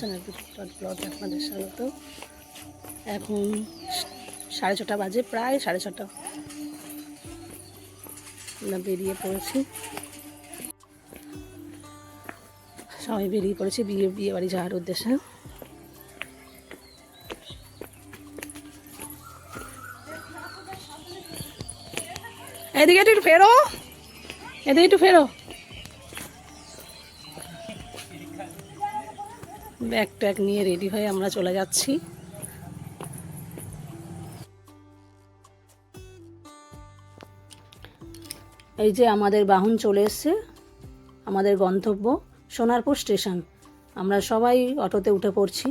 আছেন ব্লগে আপনাদের স্বাগত। এখন সাড়ে ছটা বাজে, প্রায় সাড়ে ছটা। আমরা বেরিয়ে পড়েছি। সবাই বেরিয়ে পড়েছি বিয়ে বিয়ে বাড়ি যাওয়ার উদ্দেশ্যে। এদিকে একটু ফেরো। এদিকে একটু ফেরো। ব্যাগ ট্যাগ নিয়ে রেডি হয়ে আমরা চলে যাচ্ছি। এই যে আমাদের বাহন চলে এসছে, আমাদের গন্তব্য সোনারপুর স্টেশন। আমরা সবাই অটোতে উঠে পড়ছি।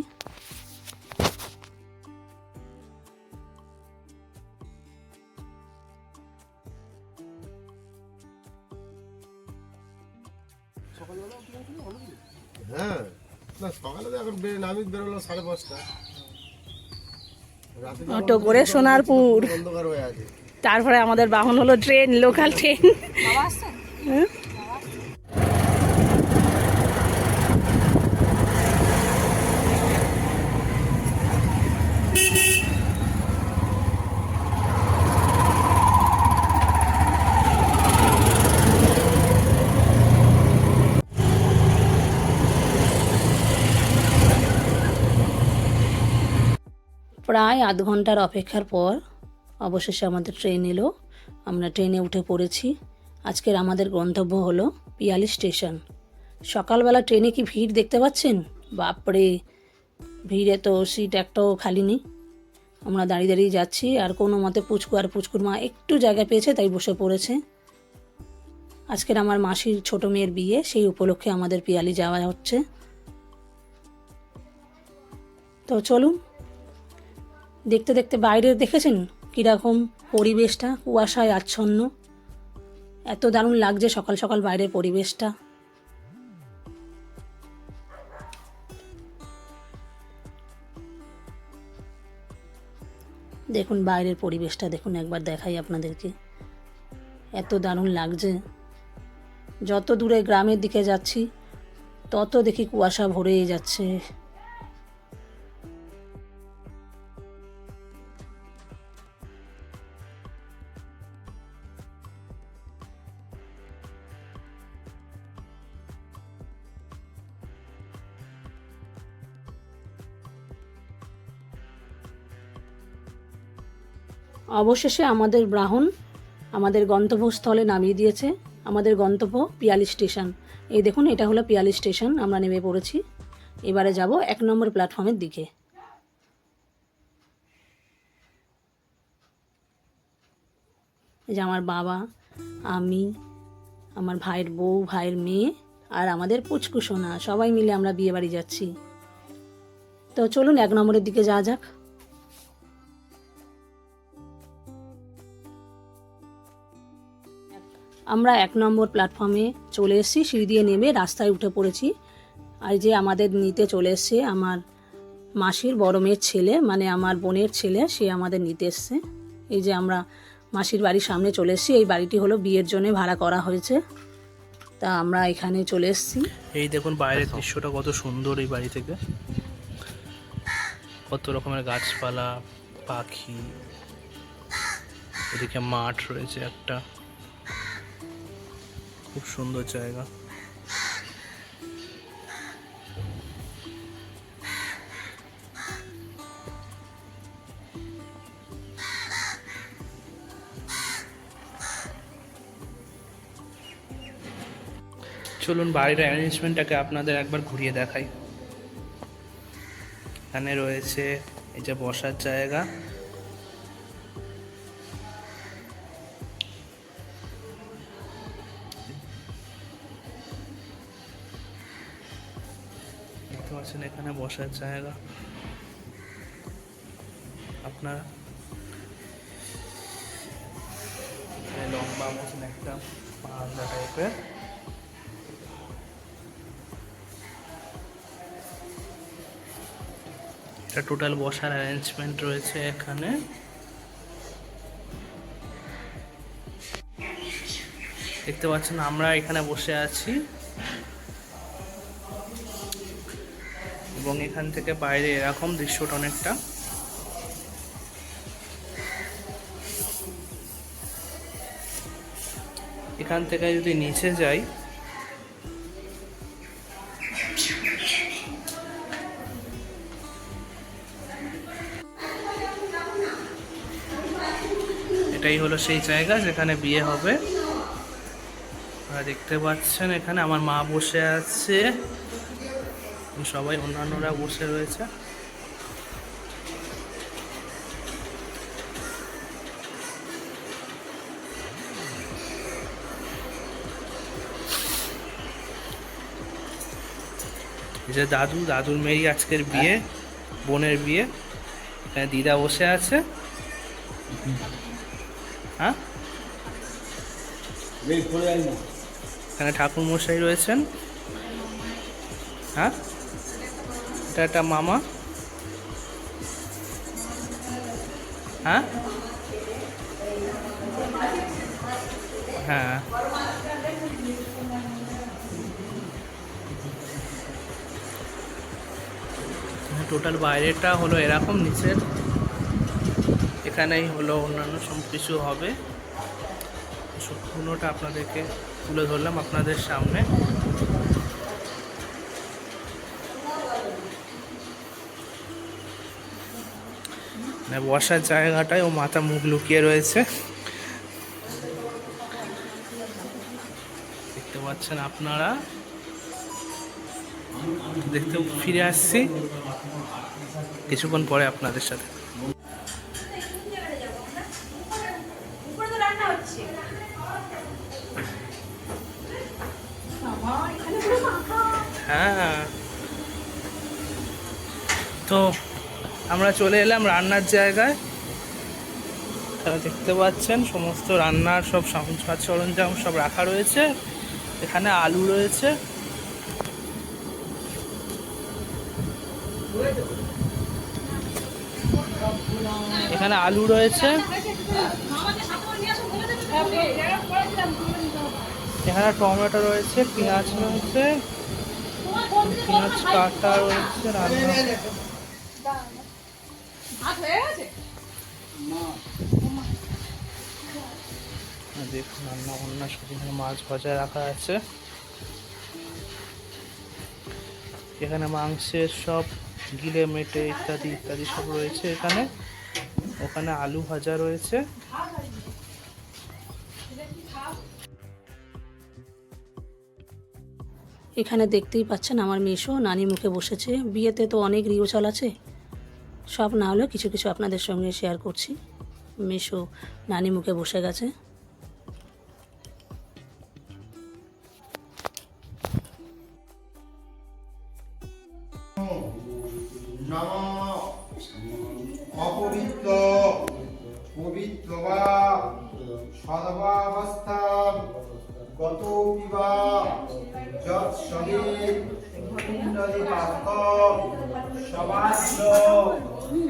হ্যাঁ। না সকালে তো এখন আমি বেরোলাম সাড়ে পাঁচটা। অটো করে সোনারপুর। তারপরে আমাদের বাহন হলো ট্রেন লোকাল ট্রেন। প্রায় আধ ঘণ্টার অপেক্ষার পর অবশেষে আমাদের ট্রেন এলো। আমরা ট্রেনে উঠে পড়েছি। আজকের আমাদের গন্তব্য হলো পিয়ালি স্টেশন। সকালবেলা ট্রেনে কি ভিড় দেখতে পাচ্ছেন? বাপরে, ভিড়ে তো সিট একটাও খালি নেই। আমরা দাঁড়িয়ে দাঁড়িয়ে যাচ্ছি, আর কোনো মতে পুচকু আর পুচকুর মা একটু জায়গা পেয়েছে, তাই বসে পড়েছে। আজকের আমার মাসির ছোট মেয়ের বিয়ে, সেই উপলক্ষে আমাদের পিয়ালি যাওয়া হচ্ছে। তো চলুন দেখতে দেখতে বাইরে দেখেছেন? কীরকম পরিবেশটা, কুয়াশায় আচ্ছন্ন। এত দারুণ লাগছে সকাল সকাল বাইরের পরিবেশটা। দেখুন বাইরের পরিবেশটা, দেখুন একবার দেখাই আপনাদেরকে। এত দারুণ লাগছে। যত দূরে গ্রামের দিকে যাচ্ছি, তত দেখি কুয়াশা ভরেই যাচ্ছে। অবশেষে আমাদের ব্রাহ্মণ আমাদের গন্তব্যস্থলে নামিয়ে দিয়েছে। আমাদের গন্তব্য পিয়ালি স্টেশন। এই দেখুন, এটা হলো পিয়ালি স্টেশন, আমরা নেমে পড়েছি। এবারে যাব এক নম্বর প্ল্যাটফর্মের দিকে। এই যে আমার বাবা, আমি, আমার ভাইয়ের বউ, ভাইয়ের মেয়ে, আর আমাদের পুচকু সোনা, সবাই মিলে আমরা বিয়ে বাড়ি যাচ্ছি। তো চলুন এক নম্বরের দিকে যাওয়া যাক। আমরা এক নম্বর প্ল্যাটফর্মে চলে এসেছি, সিঁড়ি দিয়ে নেমে রাস্তায় উঠে পড়েছি। আর যে আমাদের নিতে চলে এসছে আমার মাসির বড় মেয়ের ছেলে মানে আমার বোনের ছেলে, সে আমাদের নিতে এসছে। এই যে আমরা মাসির বাড়ির সামনে চলে এসেছি, এই বাড়িটি হলো বিয়ের জন্য ভাড়া করা হয়েছে। তা আমরা এখানে চলে এসেছি। এই দেখুন বাইরের দৃশ্যটা কত সুন্দর এই বাড়ি থেকে। কত রকমের গাছপালা, পাখি, এদিকে মাঠ রয়েছে একটা। খুব সুন্দর জায়গা। চলুন বাইরের অ্যারেঞ্জমেন্টটাকে আপনাদের একবার ঘুরিয়ে দেখাই। এখানে রয়েছে এই যে বসার জায়গা। পাচ্ছেন এখানে বসার জায়গা। আপনার? লম্বা মতন একটা পাহাড়া টাইপের। এটা টোটাল বসার অ্যারেঞ্জমেন্ট রয়েছে এখানে। দেখতে পাচ্ছেন আমরা এখানে বসে আছি। এবং এখান থেকে বাইরে এরকম দৃশ্যটা অনেকটা। এখান থেকে যদি নিচে যাই, এটাই হলো সেই জায়গা যেখানে বিয়ে হবে। দেখতে পাচ্ছেন এখানে আমার মা বসে আছে। সবাই অন্যান্যরা বসে রয়েছে। যে দাদু দাদুর মেয়েরই আজকের বিয়ে বোনের বিয়ে। এখানে দিদা বসে আছে। হ্যাঁ? এখানে ঠাকুর মশাই রয়েছেন। হ্যাঁ? এটা একটা মামা। হ্যাঁ? হ্যাঁ। টোটাল বাইরেটা হলো এরকম, নিচের। এখানেই হলো অন্যান্য সব কিছু হবে। সম্পূর্ণটা আপনাদেরকে তুলে ধরলাম আপনাদের সামনে। মানে বসার জায়গাটায় ও মাথা মুখ লুকিয়ে রয়েছে। দেখতে পাচ্ছেন আপনারা? দেখতে ফিরে আসছি। কিছুক্ষণ পরে আপনাদের সাথে। হ্যাঁ। তো আমরা চলে এলাম রান্নার জায়গায়। তারা দেখতে পাচ্ছেন, সমস্ত রান্নার সব সাজ সরঞ্জাম সব রাখা রয়েছে। এখানে আলু রয়েছে। এখানে আলু রয়েছে। এখানে টমেটো রয়েছে, পেঁয়াজ রয়েছে, পেঁয়াজ, কাটা রয়েছে, রান্না। ভাত হয়ে গেছে? দেখুন রান্না বান্না সব মাছ ভাজা রাখা আছে। এখানে মাংসের সব গিলে মেটে ইত্যাদি ইত্যাদি সব রয়েছে এখানে। ওখানে আলু ভাজা রয়েছে। এখানে দেখতেই পাচ্ছেন আমার মেশো নানি মুখে বসেছে। বিয়েতে তো অনেক রিওচাল আছে। সব না হলেও কিছু কিছু আপনাদের সঙ্গে শেয়ার করছি। মেশো নানি মুখে বসে গেছে। অপবিত্র শুচি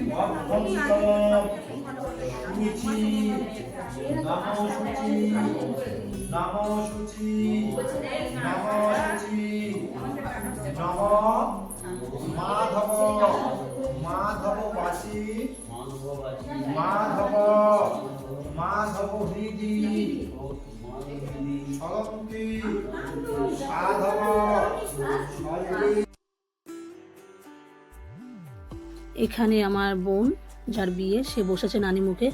নম শুচি নম শুচি নম শুচি নম মাধব মাধব বাসী মাধব মাধব হৃদি চলন্তি সাধব সর্বে এখানে আমার বোন, যার বিয়ে, সে বসেছে নানি মুখে।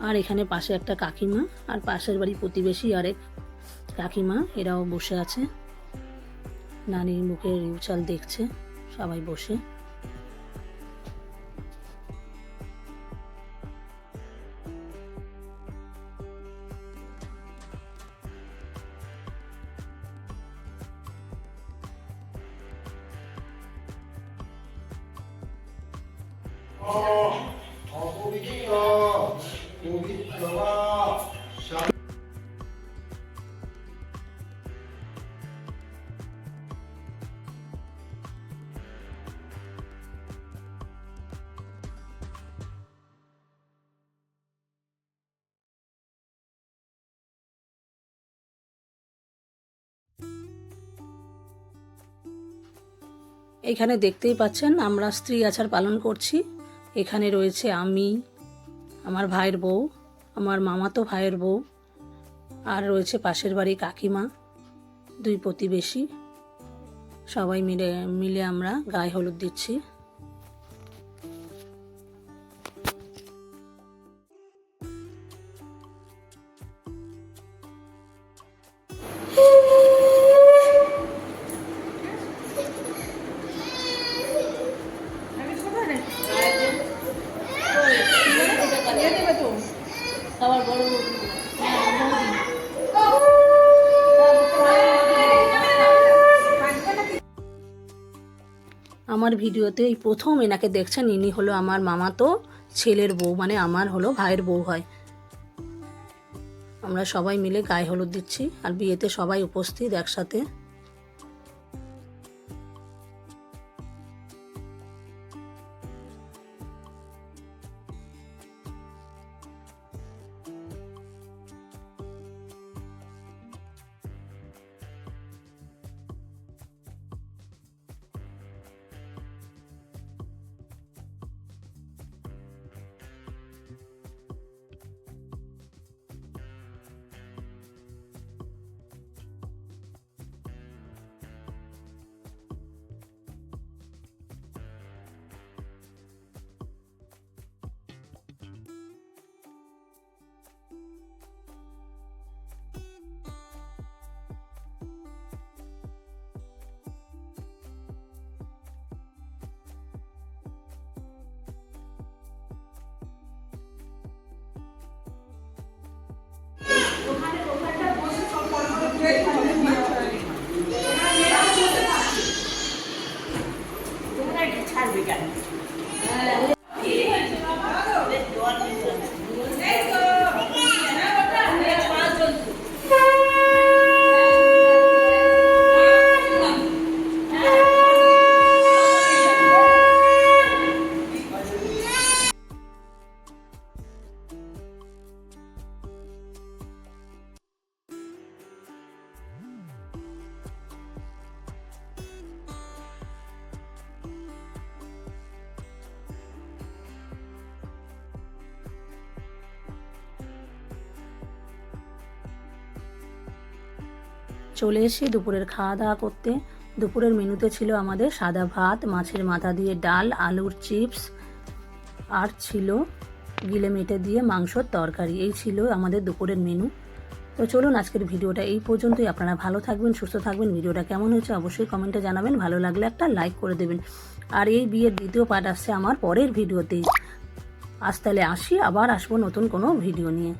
আর এখানে পাশে একটা কাকিমা, আর পাশের বাড়ি প্রতিবেশী আরেক কাকিমা, এরাও বসে আছে। নানির মুখে রিউচাল দেখছে, সবাই বসে। এখানে দেখতেই পাচ্ছেন আমরা স্ত্রী আচার পালন করছি। এখানে রয়েছে আমি, আমার ভাইয়ের বউ, আমার মামাতো ভাইয়ের বউ, আর রয়েছে পাশের বাড়ি কাকিমা, দুই প্রতিবেশী। সবাই মিলে মিলে আমরা গায়ে হলুদ দিচ্ছি। আমার ভিডিওতে এই প্রথম এনাকে দেখছেন, ইনি হলো আমার মামা তো, ছেলের বউ মানে আমার হলো ভাইয়ের বউ হয়। আমরা সবাই মিলে গায়ে হলুদ দিচ্ছি, আর বিয়েতে সবাই উপস্থিত একসাথে। চলে এসে দুপুরের খাওয়া দাওয়া করতে। দুপুরের মেনুতে ছিল আমাদের সাদা ভাত, মাছের মাথা দিয়ে ডাল, আলুর চিপস, আর ছিল গিলে মেটে দিয়ে মাংসর তরকারি। এই ছিল আমাদের দুপুরের মেনু। তো চলুন আজকের ভিডিওটা এই পর্যন্তই। আপনারা ভালো থাকবেন, সুস্থ থাকবেন। ভিডিওটা কেমন হয়েছে অবশ্যই কমেন্টে জানাবেন। ভালো লাগলে একটা লাইক করে দেবেন। আর এই বিয়ের দ্বিতীয় পার্ট আসছে আমার পরের ভিডিওতেই। আজ তাহলে আসি, আবার আসব নতুন কোনো ভিডিও নিয়ে।